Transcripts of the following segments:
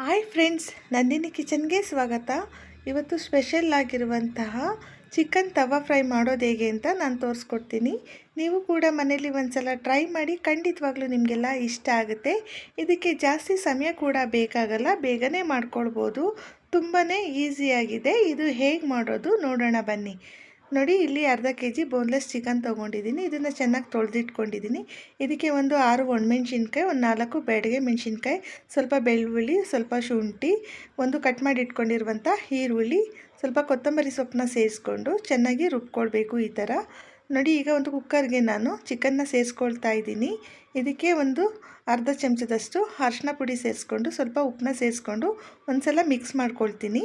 Hi friends, Nandini ಕಿಚನ್ಗೆ ಸ್ವಾಗತ. ಇವತ್ತು special ಆಗಿರುವಂತಹ ಚಿಕನ್ ತವಾ ಫ್ರೈ ಮಾಡೋದು ಹೇಗೆ ಅಂತ ನಾನು ತೋರಿಸ್ಕೊಡ್ತೀನಿ. ನೀವು ಕೂಡ ಮನೇಲಿ ಒಂದ್ಸಲ ಟ್ರೈ ಮಾಡಿ ಖಂಡಿತವಾಗ್ಲೂ ನಿಮಗೆಲ್ಲ ಇಷ್ಟ ಆಗುತ್ತೆ. ಇದಕ್ಕೆ ಜಾಸ್ತಿ ಸಮಯ ಕೂಡ ಬೇಕಾಗಲ್ಲ, ಬೇಗನೆ ಮಾಡ್ಕೊಳ್ಬೋದು. ತುಂಬಾ ಈಸಿಯಾಗಿದೆ. ಇದು ಹೇಗೆ ಮಾಡೋದು ನೋಡೋಣ ಬನ್ನಿ. ನೋಡಿ, ಇಲ್ಲಿ ಅರ್ಧ ಕೆ ಜಿ ಬೋನ್ಲೆಸ್ ಚಿಕನ್ ತೊಗೊಂಡಿದ್ದೀನಿ. ಇದನ್ನು ಚೆನ್ನಾಗಿ ತೊಳೆದಿಟ್ಕೊಂಡಿದ್ದೀನಿ. ಇದಕ್ಕೆ ಒಂದು ಆರು ಒಣಮೆಣ್ಸಿನ್ಕಾಯಿ, ಒಂದು ನಾಲ್ಕು ಬೇಡಿಗೆ ಮೆಣಸಿನ್ಕಾಯಿ, ಸ್ವಲ್ಪ ಬೆಳ್ಳುಳ್ಳಿ, ಸ್ವಲ್ಪ ಶುಂಠಿ, ಒಂದು ಕಟ್ ಮಾಡಿ ಇಟ್ಕೊಂಡಿರುವಂಥ ಈರುಳ್ಳಿ, ಸ್ವಲ್ಪ ಕೊತ್ತಂಬರಿ ಸೊಪ್ಪನ್ನ ಸೇರಿಸ್ಕೊಂಡು ಚೆನ್ನಾಗಿ ರುಬ್ಕೊಳ್ಬೇಕು ಈ ಥರ ನೋಡಿ, ಈಗ ಒಂದು ಕುಕ್ಕರ್ಗೆ ನಾನು ಚಿಕನ್ನ ಸೇರಿಸ್ಕೊಳ್ತಾ ಇದ್ದೀನಿ. ಇದಕ್ಕೆ ಒಂದು ಅರ್ಧ ಚಮಚದಷ್ಟು ಅರ್ಶಿನ ಪುಡಿ ಸೇರಿಸ್ಕೊಂಡು, ಸ್ವಲ್ಪ ಉಪ್ಪನ್ನ ಸೇರಿಸ್ಕೊಂಡು ಒಂದು ಸಲ ಮಿಕ್ಸ್ ಮಾಡ್ಕೊಳ್ತೀನಿ.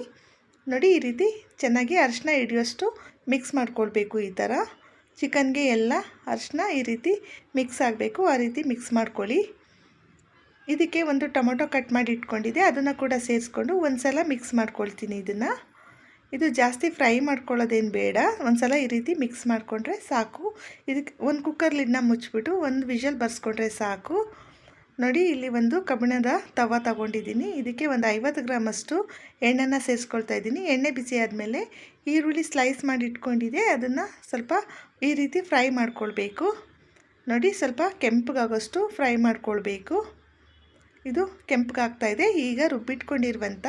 ನೋಡಿ ಈ ರೀತಿ ಚೆನ್ನಾಗಿ ಅರಿಶಿನ ಹಿಡಿಯೋಷ್ಟು ಮಿಕ್ಸ್ ಮಾಡ್ಕೊಳ್ಬೇಕು ಈ ಥರ. ಚಿಕನ್ಗೆ ಎಲ್ಲ ಅರಿಶಿನ ಈ ರೀತಿ ಮಿಕ್ಸ್ ಆಗಬೇಕು, ಆ ರೀತಿ ಮಿಕ್ಸ್ ಮಾಡ್ಕೊಳ್ಳಿ. ಇದಕ್ಕೆ ಒಂದು ಟೊಮೊಟೊ ಕಟ್ ಮಾಡಿ ಇಟ್ಕೊಂಡಿದ್ದೆ, ಅದನ್ನು ಕೂಡ ಸೇರಿಸ್ಕೊಂಡು ಒಂದು ಸಲ ಮಿಕ್ಸ್ ಮಾಡ್ಕೊಳ್ತೀನಿ ಇದನ್ನು. ಇದು ಜಾಸ್ತಿ ಫ್ರೈ ಮಾಡ್ಕೊಳ್ಳೋದೇನು ಬೇಡ ಒಂದು ಸಲ ಈ ರೀತಿ ಮಿಕ್ಸ್ ಮಾಡಿಕೊಂಡ್ರೆ ಸಾಕು. ಇದಕ್ಕೆ ಒಂದು ಕುಕ್ಕರ್ ಮುಚ್ಚಿಬಿಟ್ಟು ಒಂದು ವಿಷಲ್ ಬರ್ಸ್ಕೊಂಡ್ರೆ ಸಾಕು. ನೋಡಿ, ಇಲ್ಲಿ ಒಂದು ಕಬ್ಬಿಣದ ತವ ತಗೊಂಡಿದ್ದೀನಿ. ಇದಕ್ಕೆ ಒಂದು ಐವತ್ತು ಗ್ರಾಮಷ್ಟು ಎಣ್ಣೆನ ಸೇರಿಸ್ಕೊಳ್ತಾ ಇದ್ದೀನಿ. ಎಣ್ಣೆ ಬಿಸಿ ಆದಮೇಲೆ ಈರುಳ್ಳಿ ಸ್ಲೈಸ್ ಮಾಡಿ ಇಟ್ಕೊಂಡಿದೆ ಅದನ್ನು ಸ್ವಲ್ಪ ಈ ರೀತಿ ಫ್ರೈ ಮಾಡ್ಕೊಳ್ಬೇಕು. ನೋಡಿ, ಸ್ವಲ್ಪ ಕೆಂಪಗಾಗೋಷ್ಟು ಫ್ರೈ ಮಾಡ್ಕೊಳ್ಬೇಕು. ಇದು ಕೆಂಪಗಾಗ್ತಾಯಿದೆ ಈಗ ರುಬ್ಬಿಟ್ಕೊಂಡಿರುವಂಥ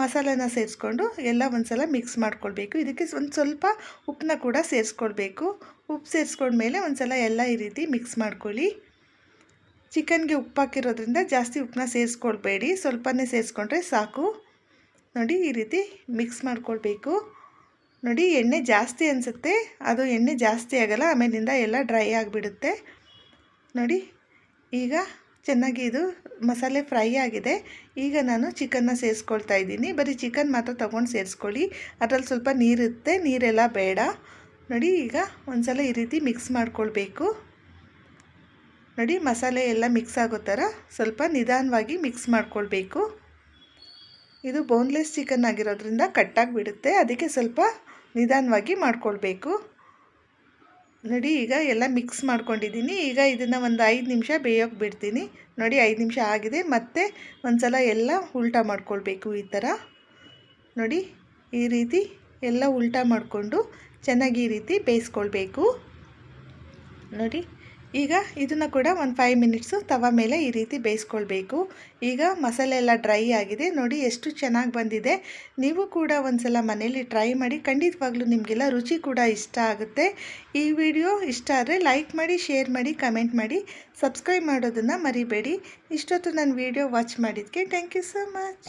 ಮಸಾಲೆನ ಸೇರಿಸ್ಕೊಂಡು ಎಲ್ಲ ಒಂದು ಸಲ ಮಿಕ್ಸ್ ಮಾಡ್ಕೊಳ್ಬೇಕು. ಇದಕ್ಕೆ ಒಂದು ಸ್ವಲ್ಪ ಉಪ್ಪನ್ನ ಕೂಡ ಸೇರಿಸ್ಕೊಳ್ಬೇಕು. ಉಪ್ಪು ಸೇರಿಸ್ಕೊಂಡ್ಮೇಲೆ ಒಂದು ಸಲ ಎಲ್ಲ ಈ ರೀತಿ ಮಿಕ್ಸ್ ಮಾಡ್ಕೊಳ್ಳಿ. ಚಿಕನ್ಗೆ ಉಪ್ಪು ಹಾಕಿರೋದ್ರಿಂದ ಜಾಸ್ತಿ ಉಪ್ಪನ್ನ ಸೇರಿಸ್ಕೊಳ್ಬೇಡಿ. ಸ್ವಲ್ಪನೇ ಸೇರಿಸ್ಕೊಂಡ್ರೆ ಸಾಕು. ನೋಡಿ, ಈ ರೀತಿ ಮಿಕ್ಸ್ ಮಾಡ್ಕೊಳ್ಬೇಕು. ನೋಡಿ, ಎಣ್ಣೆ ಜಾಸ್ತಿ ಅನಿಸುತ್ತೆ. ಅದು ಎಣ್ಣೆ ಜಾಸ್ತಿ ಆಗೋಲ್ಲ, ಆಮೇಲಿಂದ ಎಲ್ಲ ಡ್ರೈ ಆಗಿಬಿಡುತ್ತೆ. ನೋಡಿ, ಈಗ ಚೆನ್ನಾಗಿ ಇದು ಮಸಾಲೆ ಫ್ರೈ ಆಗಿದೆ. ಈಗ ನಾನು ಚಿಕನ್ನ ಸೇರಿಸ್ಕೊಳ್ತಾ ಇದ್ದೀನಿ. ಬರೀ ಚಿಕನ್ ಮಾತ್ರ ತೊಗೊಂಡು ಸೇರಿಸ್ಕೊಳ್ಳಿ. ಅದರಲ್ಲಿ ಸ್ವಲ್ಪ ನೀರಿರುತ್ತೆ, ನೀರೆಲ್ಲ ಬೇಡ. ನೋಡಿ, ಈಗ ಒಂದು ಸಲ ಈ ರೀತಿ ಮಿಕ್ಸ್ ಮಾಡ್ಕೊಳ್ಬೇಕು. ನೋಡಿ, ಮಸಾಲೆ ಎಲ್ಲ ಮಿಕ್ಸ್ ಆಗೋ ಥರ ಸ್ವಲ್ಪ ನಿಧಾನವಾಗಿ ಮಿಕ್ಸ್ ಮಾಡ್ಕೊಳ್ಬೇಕು. ಇದು ಬೋನ್ಲೆಸ್ ಚಿಕನ್ ಆಗಿರೋದ್ರಿಂದ ಕಟ್ಟಾಗಿಬಿಡುತ್ತೆ ಅದಕ್ಕೆ ಸ್ವಲ್ಪ ನಿಧಾನವಾಗಿ ಮಾಡ್ಕೊಳ್ಬೇಕು. ನೋಡಿ, ಈಗ ಎಲ್ಲ ಮಿಕ್ಸ್ ಮಾಡ್ಕೊಂಡಿದ್ದೀನಿ. ಈಗ ಇದನ್ನು ಒಂದು ಐದು ನಿಮಿಷ ಬೇಯೋಕೆ ಬಿಡ್ತೀನಿ. ನೋಡಿ, ಐದು ನಿಮಿಷ ಆಗಿದೆ. ಮತ್ತೆ ಒಂದು ಸಲ ಎಲ್ಲ ಉಲ್ಟಾ ಮಾಡ್ಕೊಳ್ಬೇಕು ಈ ಥರ. ನೋಡಿ, ಈ ರೀತಿ ಎಲ್ಲ ಉಲ್ಟಾ ಮಾಡಿಕೊಂಡು ಚೆನ್ನಾಗಿ ಈ ರೀತಿ ಬೇಯಿಸ್ಕೊಳ್ಬೇಕು. ನೋಡಿ ಈಗ ಇದನ್ನು ಕೂಡ ಒಂದು ಫೈವ್ ಮಿನಿಟ್ಸು ತವ ಮೇಲೆ ಈ ರೀತಿ ಬೇಯಿಸ್ಕೊಳ್ಬೇಕು. ಈಗ ಮಸಾಲೆ ಎಲ್ಲ ಡ್ರೈ ಆಗಿದೆ. ನೋಡಿ ಎಷ್ಟು ಚೆನ್ನಾಗಿ ಬಂದಿದೆ. ನೀವು ಕೂಡ ಒಂದು ಸಲ ಮನೇಲಿ ಟ್ರೈ ಮಾಡಿ ಖಂಡಿತವಾಗ್ಲೂ ನಿಮಗೆಲ್ಲ ರುಚಿ ಕೂಡ ಇಷ್ಟ ಆಗುತ್ತೆ. ಈ ವಿಡಿಯೋ ಇಷ್ಟ ಆದರೆ ಲೈಕ್ ಮಾಡಿ ಶೇರ್ ಮಾಡಿ ಕಮೆಂಟ್ ಮಾಡಿ. ಸಬ್ಸ್ಕ್ರೈಬ್ ಮಾಡೋದನ್ನು ಮರಿಬೇಡಿ. ಇಷ್ಟೊತ್ತು ನನ್ನ ವಿಡಿಯೋ ವಾಚ್ ಮಾಡಿದ್ದಕ್ಕೆ ಥ್ಯಾಂಕ್ ಯು ಸೊ ಮಚ್